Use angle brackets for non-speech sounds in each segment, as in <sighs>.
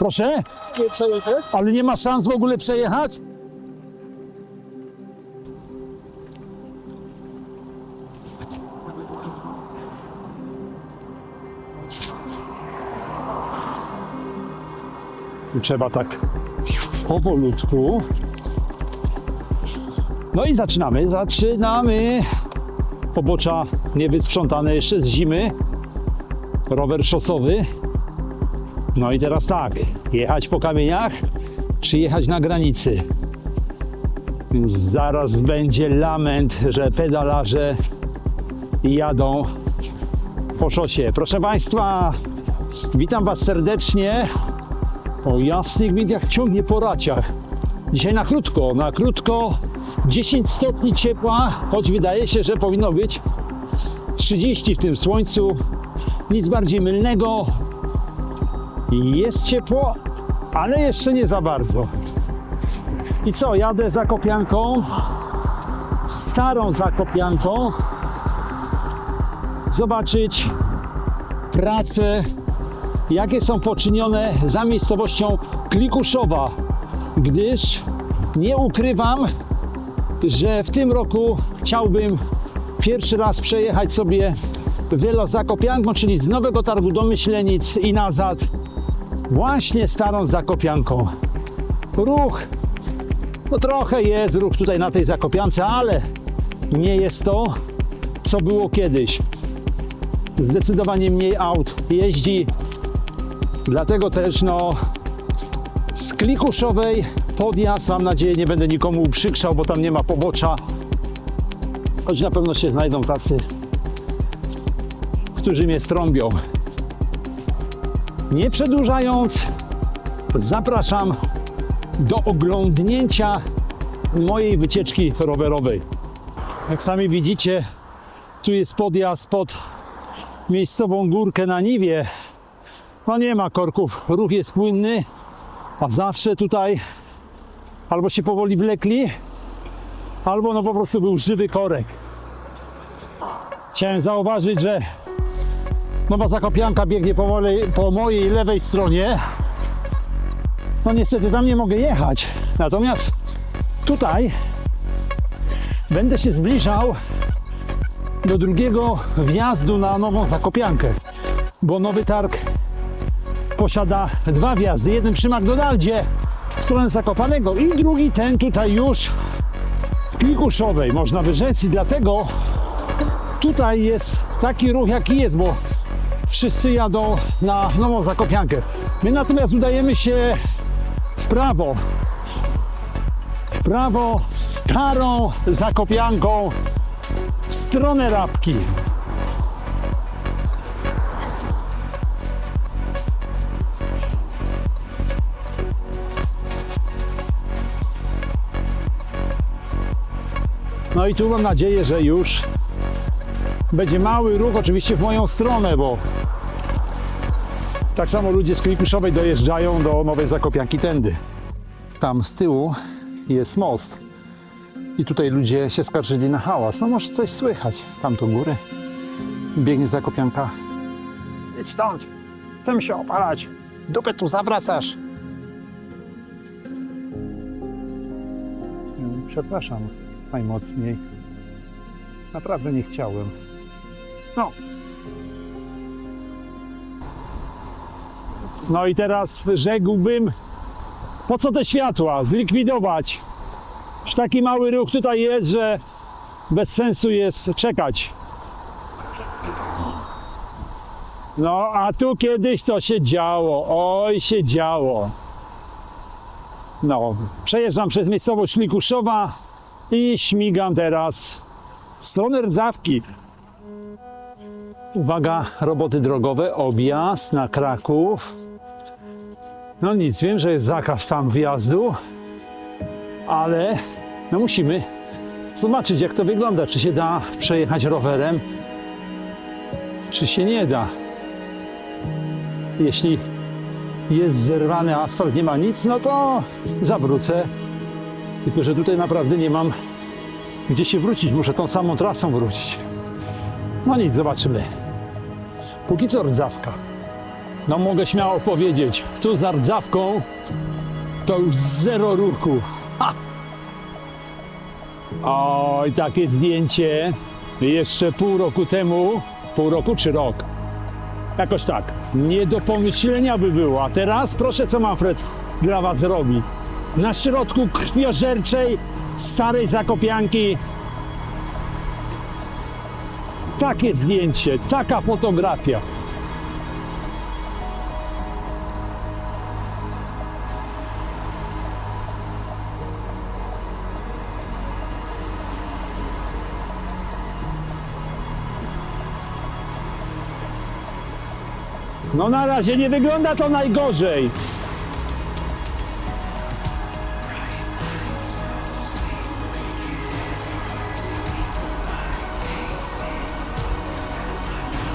Proszę? Nie przejechać? Ale nie ma szans w ogóle przejechać? Trzeba tak powolutku. No i zaczynamy, zaczynamy. Pobocza niewysprzątane jeszcze z zimy. Rower szosowy. No i teraz tak, jechać po kamieniach, czy jechać na granicy? Więc zaraz będzie lament, że pedalarze jadą po szosie. Proszę Państwa, witam Was serdecznie. O jasnych jak ciągnie po raciach. Dzisiaj na krótko, na krótko 10 stopni ciepła, choć wydaje się, że powinno być 30 w tym słońcu. Nic bardziej mylnego, jest ciepło, ale jeszcze nie za bardzo. I co, jadę zakopianką, starą zakopianką, zobaczyć prace, jakie są poczynione za miejscowością Klikuszowa, gdyż nie ukrywam, że w tym roku chciałbym pierwszy raz przejechać sobie wielo zakopianką, czyli z Nowego Targu do Myślenic i nazad, właśnie starą zakopianką. Ruch, no trochę jest ruch tutaj na tej zakopiance, ale nie jest to, co było kiedyś. Zdecydowanie mniej aut jeździ, dlatego też no z Klikuszowej podjazd, mam nadzieję, nie będę nikomu uprzykrzał, bo tam nie ma pobocza, choć na pewno się znajdą tacy, którzy mnie strąbią. Nie przedłużając, zapraszam do oglądnięcia mojej wycieczki rowerowej. Jak sami widzicie, tu jest podjazd pod miejscową górkę na Niwie. No nie ma korków, ruch jest płynny, a zawsze tutaj albo się powoli wlekli, albo no po prostu był żywy korek. Chciałem zauważyć, że Nowa Zakopianka biegnie po mojej, po mojej lewej stronie. No niestety tam nie mogę jechać. Natomiast tutaj będę się zbliżał do drugiego wjazdu na Nową Zakopiankę, bo Nowy Targ posiada dwa wjazdy. Jeden przy McDonaldzie w stronę Zakopanego i drugi ten tutaj już w Klikuszowej, można by rzec. I dlatego tutaj jest taki ruch, jaki jest, bo wszyscy jadą na Nową Zakopiankę. My natomiast udajemy się w prawo. W prawo starą Zakopianką w stronę Rabki. No i tu mam nadzieję, że już będzie mały ruch, oczywiście w moją stronę, bo tak samo ludzie z Klikuszowej dojeżdżają do Nowej Zakopianki tędy. Tam z tyłu jest most. I tutaj ludzie się skarżyli na hałas. No może coś słychać. Tam do góry biegnie Zakopianka. Idź stąd! Chcemy się opalać! Dupę tu zawracasz! Przepraszam najmocniej. Naprawdę nie chciałem. No. No i teraz rzekłbym, po co te światła? Zlikwidować. Już taki mały ruch tutaj jest, że bez sensu jest czekać. No, a tu kiedyś to się działo. Oj, się działo. No, przejeżdżam przez miejscowość Likuszowa i śmigam teraz w stronę Rdzawki. Uwaga, roboty drogowe, objazd na Kraków. No nic, wiem, że jest zakaz tam wjazdu, ale no musimy zobaczyć, jak to wygląda. Czy się da przejechać rowerem, czy się nie da. Jeśli jest zerwany asfalt, nie ma nic, no to zawrócę. Tylko, że tutaj naprawdę nie mam gdzie się wrócić. Muszę tą samą trasą wrócić. No nic, zobaczymy. Póki co rdzawka. No mogę śmiało powiedzieć, tu z ardzawką to już zero ruchu. Ha! Oj, takie zdjęcie jeszcze pół roku temu, pół roku czy rok? Jakoś tak, nie do pomyślenia by było. A teraz proszę, co Manfred dla was robi. Na środku krwiożerczej, starej zakopianki. Takie zdjęcie, taka fotografia. No na razie nie wygląda to najgorzej.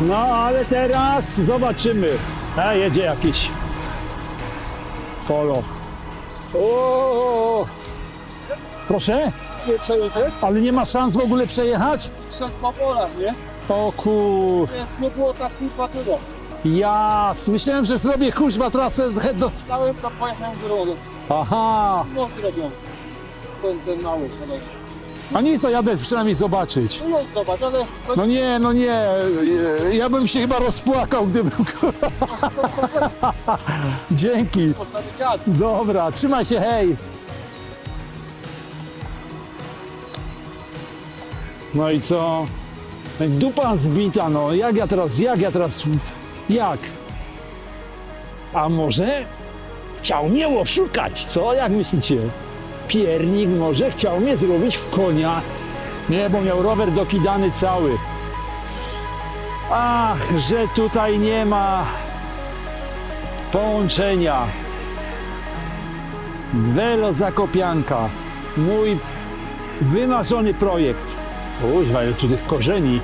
No ale teraz zobaczymy. A jedzie jakiś polo. O! Proszę? Nie przejechać? Ale nie ma szans w ogóle przejechać? Przed po polach, nie? O kur... Więc nie było tak kurwa tyle. Ja myślałem, że zrobię kuźwa trasę do... Stałem to pojechałem do rodu. Aha, Most robią. Ten, ten mały. kolej. a nic, co jadę przynajmniej zobaczyć. No jedź zobacz, ale No nie, no nie, ja bym się chyba rozpłakał, gdybym... <laughs> Dzięki, postawię dziad. dobra, trzymaj się, hej. No i co? Dupa zbita, no, jak ja teraz, jak ja teraz, jak? A może chciał mnie oszukać, co? Jak myślicie? Piernik może chciał mnie zrobić w konia. Nie, bo miał rower dokidany cały. Ach, że tutaj nie ma połączenia. Welo Zakopianka. Mój wymarzony projekt. Uźwa, ile tu tych korzeni.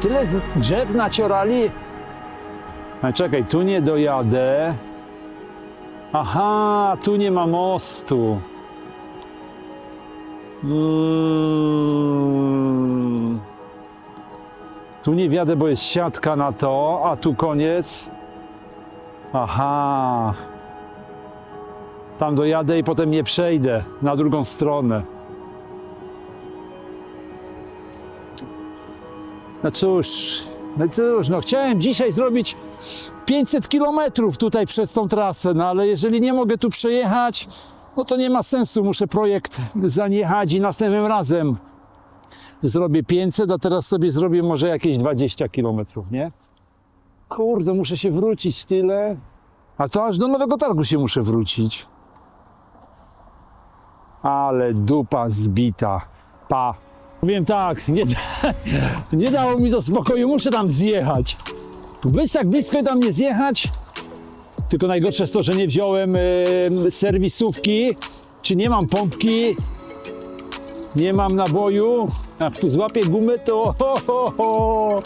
Tyle drzew naciorali. A czekaj, tu nie dojadę. Aha, tu nie ma mostu. Mm. Tu nie wjadę, bo jest siatka na to, a tu koniec. Aha. Tam dojadę i potem nie przejdę na drugą stronę. No cóż, no cóż, no chciałem dzisiaj zrobić 500 kilometrów tutaj przez tą trasę, no ale jeżeli nie mogę tu przejechać, no to nie ma sensu, muszę projekt zaniechać i następnym razem zrobię 500, a teraz sobie zrobię może jakieś 20 kilometrów, nie? Kurde, muszę się wrócić tyle. A to aż do Nowego Targu się muszę wrócić. Ale dupa zbita. Pa. Powiem tak, nie, da, <laughs> nie dało mi to spokoju, muszę tam zjechać. Być tak blisko i tam nie zjechać. Tylko najgorsze jest to, że nie wziąłem em, serwisówki, czy nie mam pompki, nie mam naboju. Jak tu złapię gumę, to ho, ho, ho.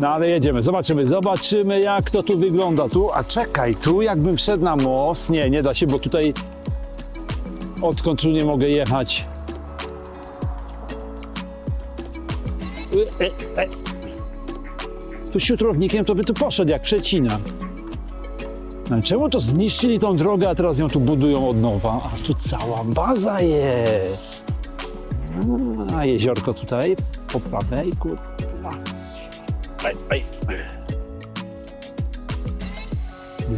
No ale jedziemy, zobaczymy, zobaczymy jak to tu wygląda. Tu, a czekaj, tu jakbym wszedł na most, nie, nie da się, bo tutaj odkąd tu nie mogę jechać. E, e. Tu siutrownikiem to by tu poszedł jak przecina. No, czemu to zniszczyli tą drogę, a teraz ją tu budują od nowa? A tu cała baza jest. A jeziorko tutaj po prawej, kurwa. Aj, aj.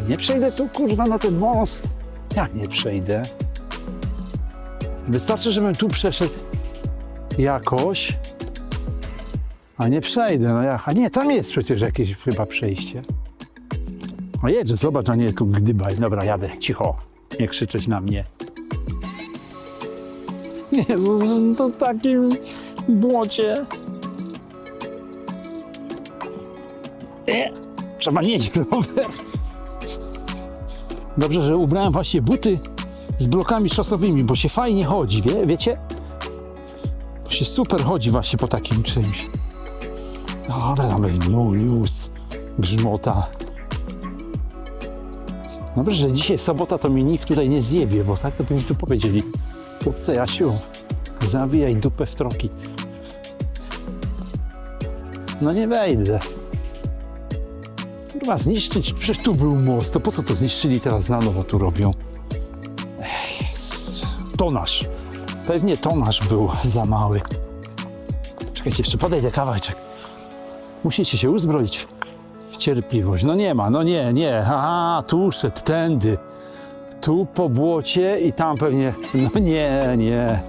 Nie przejdę tu kurwa na ten most. Jak nie przejdę? Wystarczy, żebym tu przeszedł jakoś. A nie przejdę, no jak? A nie, tam jest przecież jakieś chyba przejście. O jedź, zobacz, a nie tu gdybaj. Dobra, jadę, cicho. Nie krzyczeć na mnie. <laughs> Jezus, to takim błocie. E, trzeba mieć <laughs> rower. Dobrze, że ubrałem właśnie buty z blokami szosowymi, bo się fajnie chodzi, wie, wiecie? Bo się super chodzi właśnie po takim czymś. Dobra, tam no już grzmota. Dobrze, że dzisiaj sobota, to mi nikt tutaj nie zjebie, bo tak to by mi tu powiedzieli. Chłopcze, Jasiu, zawijaj dupę w troki. No nie wejdę. Kurwa, zniszczyć, przecież tu był most, to po co to zniszczyli, teraz na nowo tu robią? Tonaż. Pewnie tonaż był za mały. Czekajcie, jeszcze podejdę kawałeczek. Musicie się uzbroić w, w cierpliwość. No nie ma, no nie, nie. Aha, tu szedł tędy. Tu po błocie i tam pewnie. No nie, nie.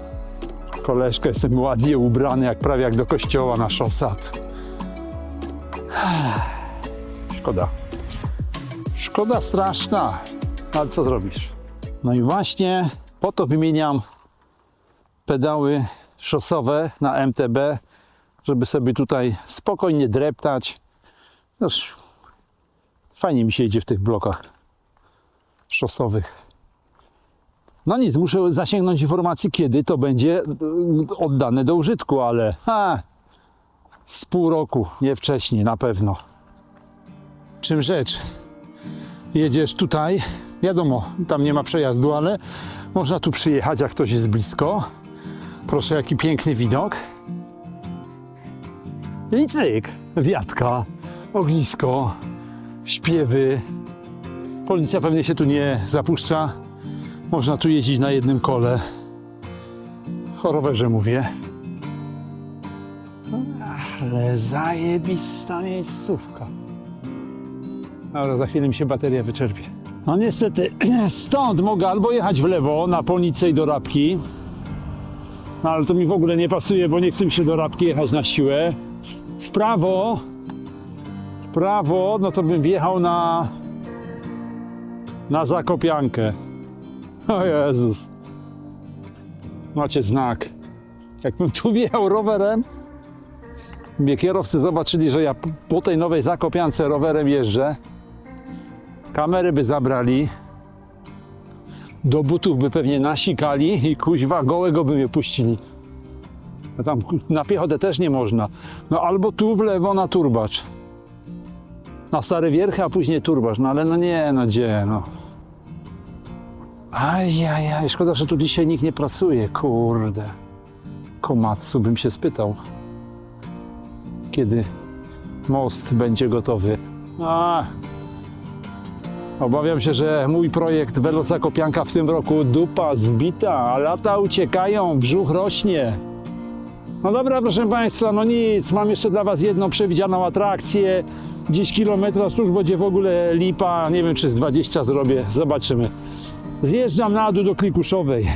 Koleżka, jestem ładnie ubrany, jak prawie jak do kościoła na szosat. <sighs> Szkoda. Szkoda straszna. Ale co zrobisz? No i właśnie po to wymieniam pedały szosowe na MTB, żeby sobie tutaj spokojnie dreptać. Fajnie mi się idzie w tych blokach szosowych. No nic, muszę zasięgnąć informacji, kiedy to będzie y, oddane do użytku, ale a, z pół roku, nie wcześniej, na pewno. Czym rzecz? Jedziesz tutaj, wiadomo, tam nie ma przejazdu, ale można tu przyjechać, jak ktoś jest blisko. Proszę, jaki piękny widok. I cyk, wiatka, ognisko, śpiewy. Policja pewnie się tu nie zapuszcza. Można tu jeździć na jednym kole. O rowerze mówię. Ale zajebista miejscówka. Dobra, za chwilę mi się bateria wyczerpie. No niestety, <clears throat> stąd mogę albo jechać w lewo na Ponicę i do Rabki, no ale to mi w ogóle nie pasuje, bo nie chcę mi się do Rabki jechać na siłę. W prawo, w prawo, no to bym wjechał na, na Zakopiankę. O Jezus. Macie znak. Jakbym tu wjechał rowerem, mnie kierowcy zobaczyli, że ja po tej nowej Zakopiance rowerem jeżdżę, kamery by zabrali, do butów by pewnie nasikali i kuźwa gołego by mnie puścili. Tam na piechotę też nie można. No albo tu w lewo na turbacz. Na Stare Wierchy, a później turbacz. No ale no nie, no gdzie, no. Ajajaj, szkoda, że tu dzisiaj nikt nie pracuje, kurde. Komatsu bym się spytał, kiedy most będzie gotowy. A, Obawiam się, że mój projekt Velosa Kopianka w tym roku dupa zbita, a lata uciekają, brzuch rośnie. No dobra, proszę Państwa, no nic, mam jeszcze dla Was jedną przewidzianą atrakcję. 10 km, to już będzie w ogóle lipa, nie wiem czy z 20 zrobię, zobaczymy. Zjeżdżam na dół do Klikuszowej.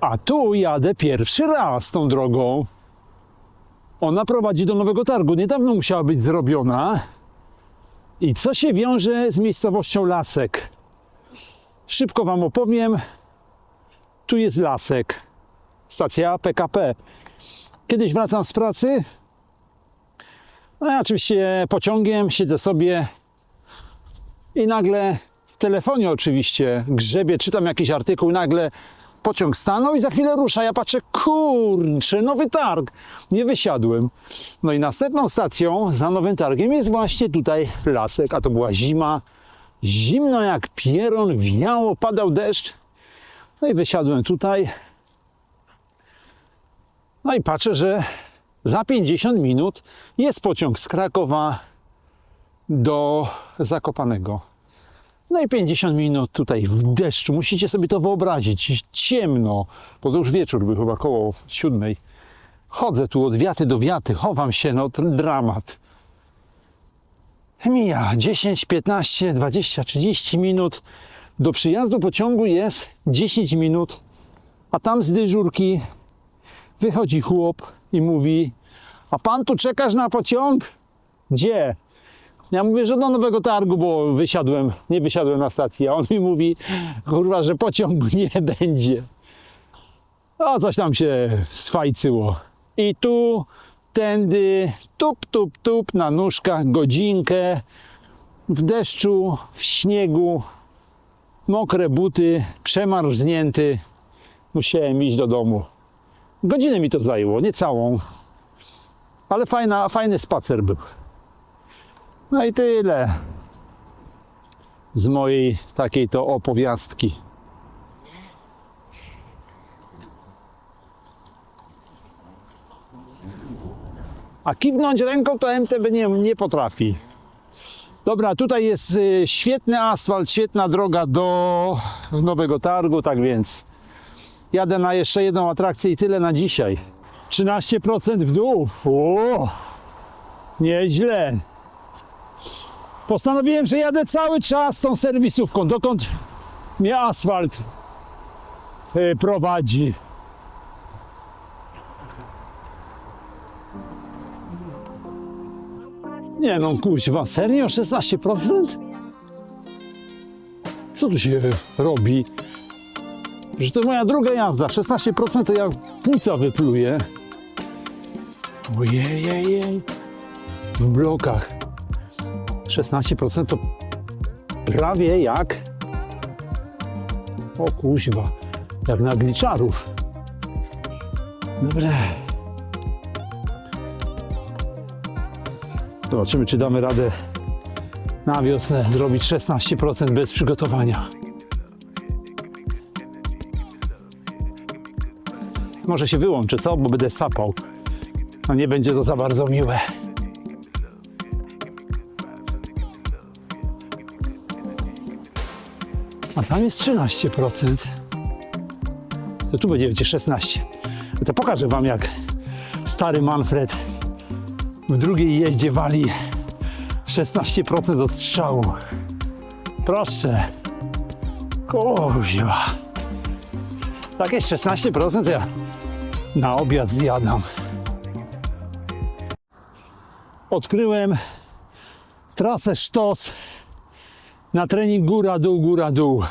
A tu jadę pierwszy raz tą drogą. Ona prowadzi do nowego targu. Niedawno musiała być zrobiona. I co się wiąże z miejscowością Lasek? Szybko Wam opowiem. Tu jest Lasek, stacja PKP. Kiedyś wracam z pracy. No ja oczywiście pociągiem siedzę sobie i nagle w telefonie oczywiście grzebie, czytam jakiś artykuł, nagle pociąg stanął i za chwilę rusza. Ja patrzę, kurczę, nowy targ. Nie wysiadłem. No i następną stacją za nowym targiem jest właśnie tutaj lasek, a to była zima. Zimno jak pieron, wiało, padał deszcz. No i wysiadłem tutaj. No i patrzę, że za 50 minut jest pociąg z Krakowa do Zakopanego. No i 50 minut tutaj w deszczu. Musicie sobie to wyobrazić. Ciemno, bo to już wieczór był chyba koło siódmej. Chodzę tu od wiaty do wiaty, chowam się, no ten dramat. Mija 10, 15, 20, 30 minut. Do przyjazdu pociągu jest 10 minut, a tam z dyżurki wychodzi chłop i mówi: A pan tu czekasz na pociąg? Gdzie? Ja mówię, że do nowego targu, bo wysiadłem, nie wysiadłem na stacji, a on mi mówi, kurwa, że pociągu nie <laughs> będzie. No, coś tam się swajcyło. I tu, tędy, tup, tup, tup, na nóżkach, godzinkę, w deszczu, w śniegu, mokre buty, przemarznięty. Musiałem iść do domu. Godzinę mi to zajęło, nie całą. Ale fajna, fajny spacer był. No i tyle z mojej takiej to opowiastki. A kiwnąć ręką to MTB nie, nie potrafi. Dobra, tutaj jest y, świetny asfalt, świetna droga do Nowego Targu, tak więc jadę na jeszcze jedną atrakcję i tyle na dzisiaj. 13% w dół. O, nieźle. Postanowiłem, że jadę cały czas tą serwisówką, dokąd mnie asfalt y, prowadzi. Nie no, kuźwa, serio? 16%? Co tu się robi? Że to moja druga jazda. 16% to ja płuca wypluję. Ojej, w blokach. 16% to prawie jak... O kuźwa, jak na gliczarów. Dobra. Zobaczymy, czy damy radę na wiosnę zrobić 16% bez przygotowania. Może się wyłączę, co? Bo będę sapał. No nie będzie to za bardzo miłe. A tam jest 13%. To tu będzie będzie 16%. To pokażę wam, jak stary Manfred w drugiej jeździe wali 16% od strzału. Proszę. Kurwa. Takie 16% to ja na obiad zjadam. Odkryłem trasę sztos na trening góra, dół, góra, dół.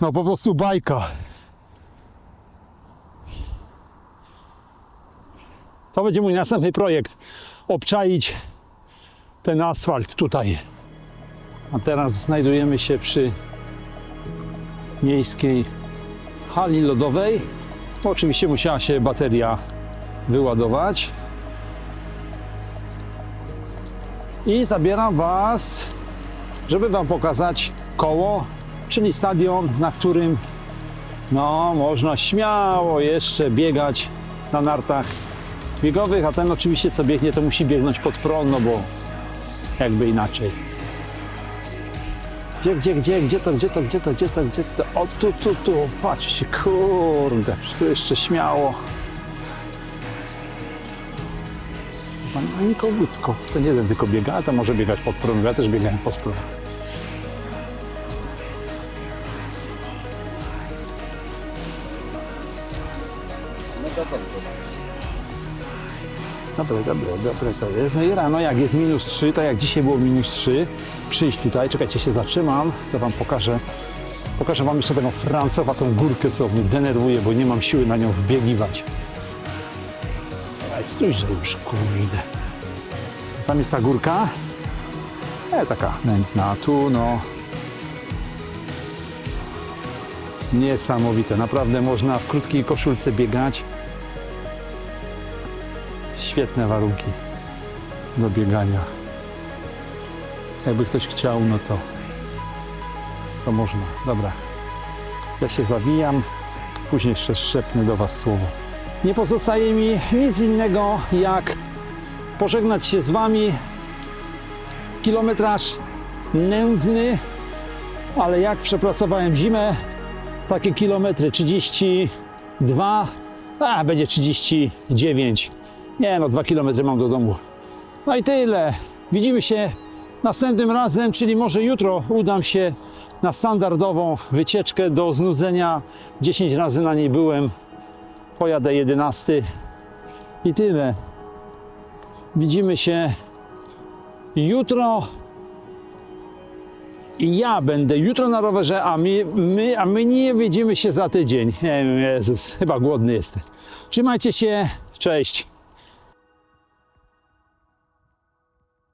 No po prostu bajka. To będzie mój następny projekt. Obczaić ten asfalt tutaj. A teraz znajdujemy się przy miejskiej hali lodowej. Oczywiście musiała się bateria wyładować. I zabieram Was, żeby Wam pokazać koło, czyli stadion, na którym no, można śmiało jeszcze biegać na nartach biegowych, a ten oczywiście co biegnie, to musi biegnąć pod prąd, no bo jakby inaczej. Gdzie, gdzie, gdzie, gdzie to, gdzie to, gdzie to, gdzie to, gdzie to? O, tu, tu, tu, patrzcie, kurde, tu jeszcze śmiało. Ani kogutko. To nie jeden tylko biega, to może biegać pod prąd. Ja też biegałem pod prąd. Dobre, dobre, dobre to jest. No i rano, jak jest minus 3, tak jak dzisiaj było minus 3, przyjść tutaj, czekajcie, się zatrzymam, to wam pokażę. Pokażę wam jeszcze taką francowatą górkę, co mnie denerwuje, bo nie mam siły na nią wbiegiwać. Ale stójże już, kurde. Tam jest ta górka. E, taka nędzna. Tu, no... Niesamowite. Naprawdę można w krótkiej koszulce biegać. Świetne warunki do biegania. Jakby ktoś chciał, no to, to można. Dobra. Ja się zawijam, później jeszcze szepnę do Was słowo. Nie pozostaje mi nic innego, jak pożegnać się z Wami. Kilometraż nędzny, ale jak przepracowałem zimę, takie kilometry 32, a będzie 39. Nie no, 2 km mam do domu. No i tyle. Widzimy się następnym razem, czyli może jutro udam się na standardową wycieczkę do znudzenia. 10 razy na niej byłem. Pojadę 11 i tyle. Widzimy się jutro. I ja będę jutro na rowerze, a my, my, a my nie widzimy się za tydzień. Jezus, chyba głodny jestem. Trzymajcie się, cześć.